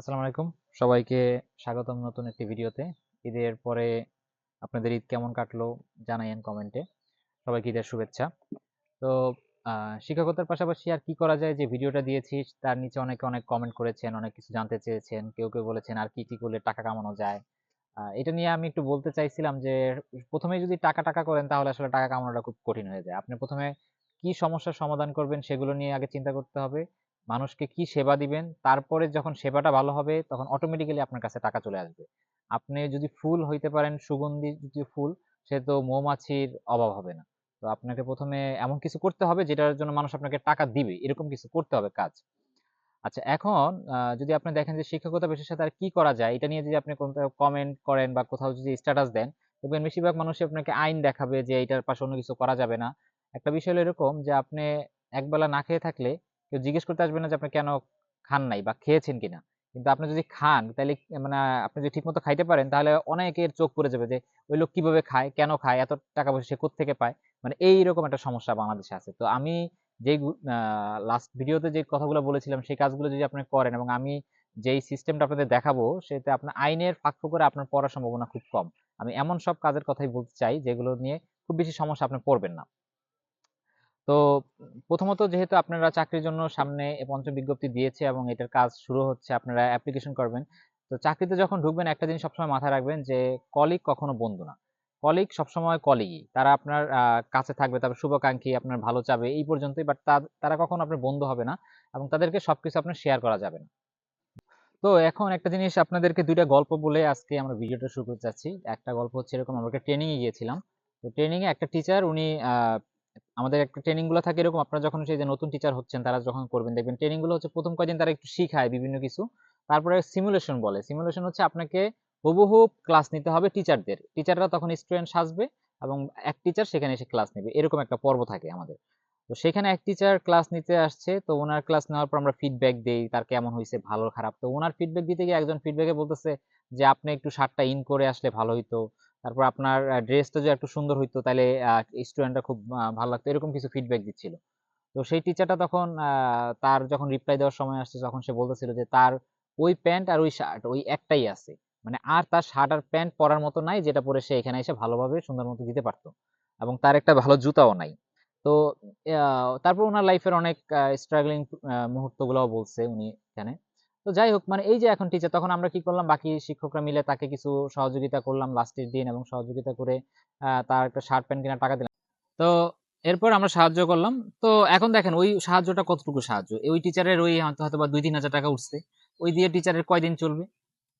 আসসালামু আলাইকুম। সবাইকে স্বাগতম নতুন একটি ভিডিওতে। ঈদের পরে আপনাদের ঈদ কেমন কাটলো জানাইয়েন কমেন্টে সবাইকে ঈদের শুভেচ্ছা। তো শিক্ষকতার পাশাপাশি আর কি করা যায় যে ভিডিওটা দিয়েছি তার নিচে অনেকে অনেক কমেন্ট করেছেন, অনেক কিছু জানতে চেয়েছেন, কেউ কেউ বলেছেন আর কি কি করলে টাকা কামানো যায়। এটা নিয়ে আমি একটু বলতে চাইছিলাম যে, প্রথমে যদি টাকা টাকা করেন তাহলে আসলে টাকা কামানোটা খুব কঠিন হয়ে যায়। আপনি প্রথমে কি সমস্যার সমাধান করবেন সেগুলো নিয়ে আগে চিন্তা করতে হবে। মানুষকে কি সেবা দিবেন, তারপরে যখন সেবাটা ভালো হবে, তখন অটোমেটিক্যালি আপনার কাছে টাকা চলে আসবে। আপনি যদি ফুল হইতে পারেন, সুগন্ধি যদি ফুল, সে তো মৌমাছির অভাব হবে না। তো আপনাকে প্রথমে এমন কিছু করতে হবে, যেটার জন্য মানুষ আপনাকে টাকা দিবে। এরকম কিছু করতে হবে কাজ। আচ্ছা এখন যদি আপনি দেখেন যে শিক্ষকতা পেশার সাথে আর কি করা যায়, এটা নিয়ে যদি আপনি কোথাও কমেন্ট করেন বা কোথাও যদি স্ট্যাটাস দেন, দেখবেন বেশিরভাগ মানুষই আপনাকে আইন দেখাবে যে এটার পাশে অন্য কিছু করা যাবে না। একটা বিষয় হলো এরকম যে আপনি একবেলা না খেয়ে থাকলে কেউ জিজ্ঞেস করতে আসবে না যে, আপনি কেন খান নাই বা খেয়েছেন কিনা? কিন্তু আপনি যদি খান তাহলে মানে আপনি যদি ঠিকমতো খাইতে পারেন, তাহলে অনেকের চোখ পড়ে যাবে যে, ওই লোক কীভাবে খায়, কেন খায়, এত টাকা পয়সা সে কোত্থেকে পায়? মানে এইরকম একটা সমস্যা বাংলাদেশে আছে। তো আমি যেই লাস্ট ভিডিওতে যে কথাগুলো বলেছিলাম, সেই কাজগুলো যদি আপনি করেন এবং আমি যেই সিস্টেমটা আপনাদের দেখাবো সেটা আপনার আইনের ফাঁক করে আপনার পড়ার সম্ভাবনা খুব কম। আমি এমন সব কাজের কথাই বলতে চাই, যেগুলো নিয়ে খুব বেশি সমস্যা আপনি পড়বেন না। তো প্রথমত যেহেতু আপনারা চাকরির জন্য সামনে পঞ্চম বিজ্ঞপ্তি দিয়েছে এবং এটার কাজ শুরু হচ্ছে, আপনারা অ্যাপ্লিকেশন করবেন। তো চাকরিতে যখন ঢুকবেন, একটা জিনিস সবসময় মাথায় রাখবেন যে কলিগ কখনো বন্ধু না। কলিগ সবসময় কলিগই তারা আপনার কাছে থাকবে তারপর শুভাকাঙ্ক্ষী, আপনার ভালো চাবে, এই পর্যন্তই। বাট তারা কখনো আপনার বন্ধু হবে না এবং তাদেরকে সবকিছু আপনার শেয়ার করা যাবে না। তো এখন একটা জিনিস আপনাদেরকে দুইটা গল্প বলে আজকে আমরা ভিডিওটা শুরু করতে চাচ্ছি একটা গল্প হচ্ছে এরকম, আমরা ট্রেনিং এ গিয়েছিলাম। তো ট্রেনিংয়ে একটা টিচার উনি আমাদের একটা ট্রেনিংগুলো থাকে এরকম, আপনারা যখন সেই যে নতুন টিচার হচ্ছেন, তারা যখন করবেন, দেখবেন ট্রেনিংগুলো হচ্ছে প্রথম কয়দিন তারা একটু শিখায় বিভিন্ন কিছু। তারপরে সিমুলেশন বলে। সিমুলেশন হচ্ছে আপনাকে হুবহু ক্লাস নিতে হবে টিচারদের টিচাররা তখন স্টুডেন্ট সাজবে এবং এক টিচার সেখানে এসে ক্লাস নেবে। এরকম একটা পর্ব থাকে আমাদের। তো সেখানে এক টিচার ক্লাস নিতে আসছে, তো ওনার ক্লাস নেওয়ার পর আমরা ফিডব্যাক দেই, তার কেমন হয়েছে, ভালো, খারাপ। তো ওনার ফিডব্যাক দিতে গিয়ে একজন ফিডব্যাকে বলতেছে যে, আপনি একটু শার্টটা ইন করে আসলে ভালো হইতো। তারপর আপনার ড্রেসটা যদি একটু সুন্দর হইতো তাহলে স্টুডেন্টরা খুব ভালো লাগতো। এরকম কিছু ফিডব্যাক দিচ্ছিল। তো সেই টিচারটা তখন তার যখন রিপ্লাই দেওয়ার সময় আসছে, তখন সে বলতেছিল যে, তার ওই প্যান্ট আর ওই শার্ট ওই একটাই আছে। মানে আর তার শার্ট আর প্যান্ট পরার মতো নাই, যেটা পরে সে এখানে এসে ভালোভাবে সুন্দর মতো দিতে পারতো। এবং তার একটা ভালো জুতাও নাই। তো তারপর ওনার লাইফের অনেক স্ট্রাগলিং মুহূর্তগুলোও বলছে উনি এখানে। তো যাই হোক মানে এই যে এখন টিচার তখন আমরা কি করলাম? বাকি শিক্ষকরা মিলে তাকে কিছু সহযোগিতা করলাম লাস্টের দিন এবং সহযোগিতা করে তার একটা শার্ট প্যান্ট কেনার টাকা দিলাম। তো এরপর আমরা সাহায্য করলাম। তো এখন দেখেন ওই সাহায্যটা কতটুকু সাহায্য? ওই টিচারের ওই হয়তো বা দুই তিন হাজার টাকা উঠছে। ওই দিয়ে টিচারের কয়দিন চলবে?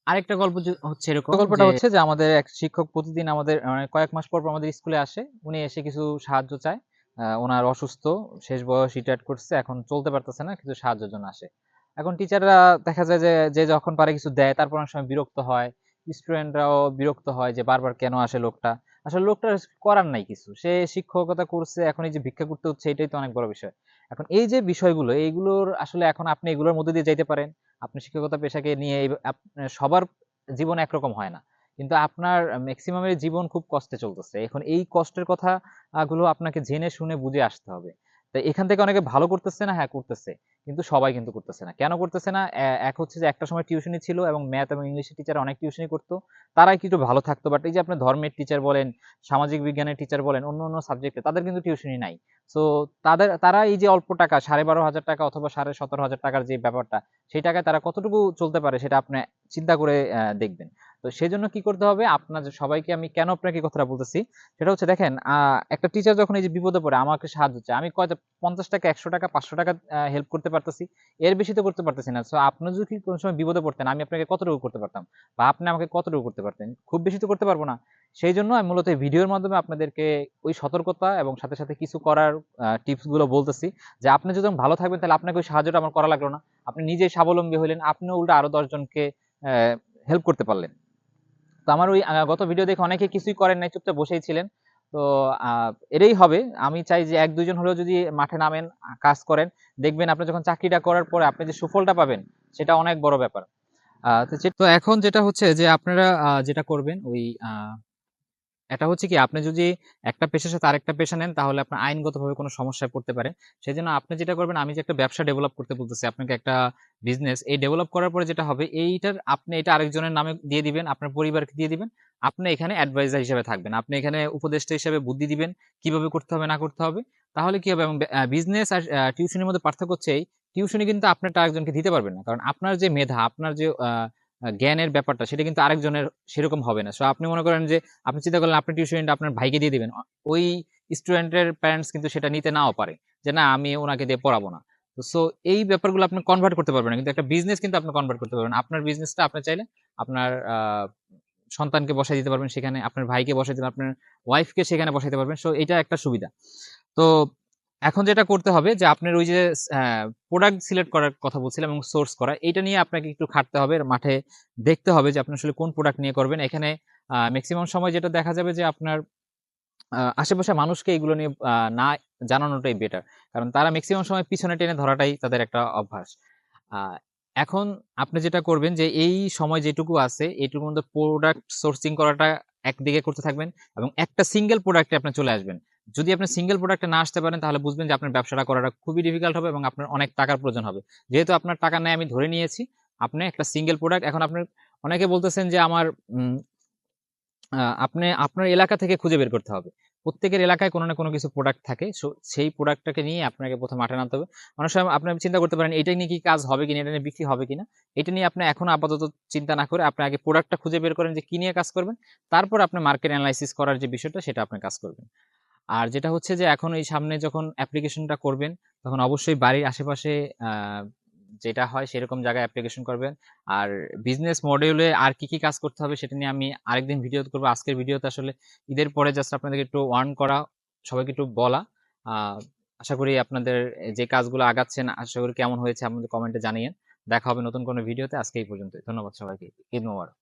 আরেকটা গল্প হচ্ছে এরকম গল্পটা হচ্ছে যে আমাদের এক শিক্ষক প্রতিদিন আমাদের মানে কয়েক মাস পর পর আমাদের স্কুলে আসে। উনি এসে কিছু সাহায্য চায়। আহ, ওনার অসুস্থ শেষ বয়স রিটায়ার করছে এখন চলতে পারতেছে না কিছু সাহায্যের জন্য আসে। এখন টিচাররা দেখা যায় যে যে যখন পারে কিছু দেয়, তারপর অনেক সময় বিরক্ত হয়। স্টুডেন্টরাও বিরক্ত হয় যে, বারবার কেন আসে লোকটা? আসলে লোকটার করার নাই কিছু। সে শিক্ষকতা করছে, এখন এই যে ভিক্ষা করতে হচ্ছে, এটাই তো অনেক বড় বিষয়। এখন এই যে বিষয়গুলো, এইগুলোর আসলে এখন আপনি এগুলোর মধ্যে দিয়ে যাইতে পারেন। আপনি শিক্ষকতা পেশাকে নিয়ে সবার জীবন একরকম হয় না। কিন্তু আপনার ম্যাক্সিমামের জীবন খুব কষ্টে চলতেছে। এখন এই কষ্টের কথা গুলো আপনাকে জেনে শুনে বুঝে আসতে হবে। তাই এখান থেকে অনেকে ভালো করতেছে না হ্যাঁ করতেছে। কিন্তু সবাই কিন্তু করতেছে না। কেন করতেছে না? এক হচ্ছে যে একটা সময় টিউশনি ছিল এবং ম্যাথ এবং ইংলিশের টিচার অনেক টিউশনি করতো। তারাই কিন্তু ভালো থাকতো। বাট এই যে আপনি ধর্মের টিচার বলেন, সামাজিক বিজ্ঞানের টিচার বলেন, অন্য অন্য সাবজেক্টে তাদের কিন্তু টিউশনি নাই। সো তাদের, তারা এই যে অল্প টাকা, সাড়ে বারো হাজার টাকা অথবা সাড়ে সতেরো হাজার টাকার যে ব্যাপারটা, সেই টাকায় তারা কতটুকু চলতে পারে সেটা আপনি চিন্তা করে দেখবেন। তো সেই জন্য কি করতে হবে? আপনার সবাইকে আমি কেন আপনাকে কথাটা বলতেছি? সেটা হচ্ছে দেখেন একটা টিচার যখন এই যে বিপদে পড়ে, আমাকে সাহায্য চায়। আমি কয়টা, পঞ্চাশ টাকা, একশো টাকা, পাঁচশো টাকা হেল্প করতে পারতেছি। এর বেশি তো করতে পারতেছি না। সো আপনি যদি কোনো সময় বিপদে পড়তেন, আমি আপনাকে কতটুকু করতে পারতাম? বা আপনি আমাকে কতটুকু করতে পারতেন? খুব বেশি তো করতে পারব না। সেই জন্য আমি মূলত ভিডিওর মাধ্যমে আপনাদেরকে ওই সতর্কতা এবং সাথে সাথে কিছু করার টিপসগুলো বলতেছি। যে আপনি যদি ভালো থাকবেন, তাহলে আপনাকে ওই সাহায্যটা আমার করা লাগল না। আপনি নিজেই স্বাবলম্বী হলেন। আপনিও উল্টো আরও দশজনকে হেল্প করতে পারলেন। তো আমার ওই গত ভিডিও দেখে অনেকে কিছুই করেন নাই, চুপচাপ বসেই ছিলেন। তো এটাই হবে। আমি চাই যে এক দুজন হলেও যদি মাঠে নামেন, কাজ করেন, দেখবেন আপনি যখন চাকরিটা করার পরে আপনি যে সুফলটা পাবেন, সেটা অনেক বড় ব্যাপার। তো এখন যেটা হচ্ছে যে আপনারা যেটা করবেন, ওই এটা হচ্ছে কি, আপনি যদি একটা পেশার সাথে আরেকটা পেশা নেন, তাহলে আপনার আইনগতভাবে কোনো সমস্যায় পড়তে পারে। সেই জন্য আপনি যেটা করবেন, আমি যে একটা ব্যবসা ডেভেলপ করতে বলতেছি, আপনাকে একটা বিজনেস এই ডেভেলপ করার পরে যেটা হবে, এইটার, আপনি এটা আরেকজনের নামে দিয়ে দিবেন, আপনার পরিবারকে দিয়ে দিবেন, আপনি এখানে অ্যাডভাইজার হিসেবে থাকবেন। আপনি এখানে উপদেষ্টা হিসেবে বুদ্ধি দিবেন, কীভাবে করতে হবে, না করতে হবে। তাহলে কি হবে? এবং বিজনেস আর টিউশনের মধ্যে পার্থক্য হচ্ছে এই টিউশনি কিন্তু আপনারটা আরেকজনকে দিতে পারবেন না। কারণ আপনার যে মেধা, আপনার যে জ্ঞানের ব্যাপারটা, সেটা কিন্তু আরেকজনের সেরকম হবে না। সো আপনি মনে করেন যে, আপনি চিন্তা করলেন আপনি টিউশনটা আপনার ভাইকে দিয়ে দিবেন, ওই স্টুডেন্টের প্যারেন্টস কিন্তু সেটা নিতে নাও পারে যে, না, আমি ওনাকে দিয়ে পড়াবো না। সো এই ব্যাপারগুলো আপনি কনভার্ট করতে পারবেন কিন্তু একটা বিজনেস কিন্তু আপনি কনভার্ট করতে পারবেন। আপনার বিজনেসটা আপনি চাইলে আপনার সন্তানকে বসাই দিতে পারবেন সেখানে, আপনার ভাইকে বসাই দিতে আপনার ওয়াইফকে সেখানে বসাইতে পারবেন। সো এটা একটা সুবিধা। তো এখন যেটা করতে হবে যে আপনার ওই যে প্রোডাক্ট সিলেক্ট করার কথা বলছিলাম এবং সোর্স করা এটা নিয়ে আপনাকে একটু খাটতে হবে, মাঠে দেখতে হবে যে আপনি আসলে কোন প্রোডাক্ট নিয়ে করবেন। এখানে ম্যাক্সিমাম সময় যেটা দেখা যাবে যে আপনার আশেপাশে মানুষকে এগুলো নিয়ে না জানানোটাই বেটার কারণ তারা ম্যাক্সিমাম সময় পিছনে টেনে ধরাটাই তাদের একটা অভ্যাস। এখন আপনি যেটা করবেন যে এই সময় যেটুকু আছে এইটুকুর মধ্যে প্রোডাক্ট সোর্সিং করাটা একদিকে করতে থাকবেন এবং একটা সিঙ্গেল প্রোডাক্টে আপনি চলে আসবেন। যদি আপনি সিঙ্গেল প্রোডাক্টে না আসতে পারেন, তাহলে বুঝবেন যে আপনার ব্যবসাটা করাটা খুবই ডিফিকাল্ট হবে এবং আপনার অনেক টাকার প্রয়োজন হবে। যেহেতু আপনার টাকা নেয়, আমি ধরে নিয়েছি, আপনি একটা সিঙ্গেল প্রোডাক্ট এখন আপনার, অনেকে বলতেছেন যে আমার আপনি, আপনার এলাকা থেকে খুঁজে বের করতে হবে। প্রত্যেকের এলাকায় কোনো না কোনো কিছু প্রোডাক্ট থাকে so সেই প্রোডাক্টটাকে নিয়ে আপনাকে প্রথমে মাঠে নামতে হবে। অনেক সময় আপনি চিন্তা করতে পারেন এটা নিয়ে কি কাজ হবে কিনা, এটা নিয়ে বিক্রি হবে কিনা? এটা নিয়ে আপনি এখন আপাতত চিন্তা না করে আপনি আগে প্রোডাক্টটা খুঁজে বের করেন যে কি নিয়ে কাজ করবেন। তারপর আপনি মার্কেট অ্যানালাইসিস করার যে বিষয়টা, সেটা আপনি কাজ করবেন। আর যেটা হচ্ছে যে এখন এই সামনে যখন অ্যাপ্লিকেশনটা করবেন, তখন অবশ্যই বাড়ির আশেপাশে যেটা হয় সেরকম জায়গায় অ্যাপ্লিকেশন করবেন। আর বিজনেস মডিউলে আর কি কি কাজ করতে হবে সেটা নিয়ে আমি আরেকদিন ভিডিও করব। আজকের ভিডিওতে আসলে ঈদের পরে জাস্ট আপনাদেরকে একটু ওয়ার্ন করা, সবাইকে একটু বলা। আশা করি আপনাদের যে কাজগুলো আগাচ্ছেন, আশা করি কেমন হয়েছে আমাদের কমেন্টে জানিয়েন। দেখা হবে নতুন কোনো ভিডিওতে আজকে এই পর্যন্ত ধন্যবাদ সবাইকে। ঈদ মোবারক।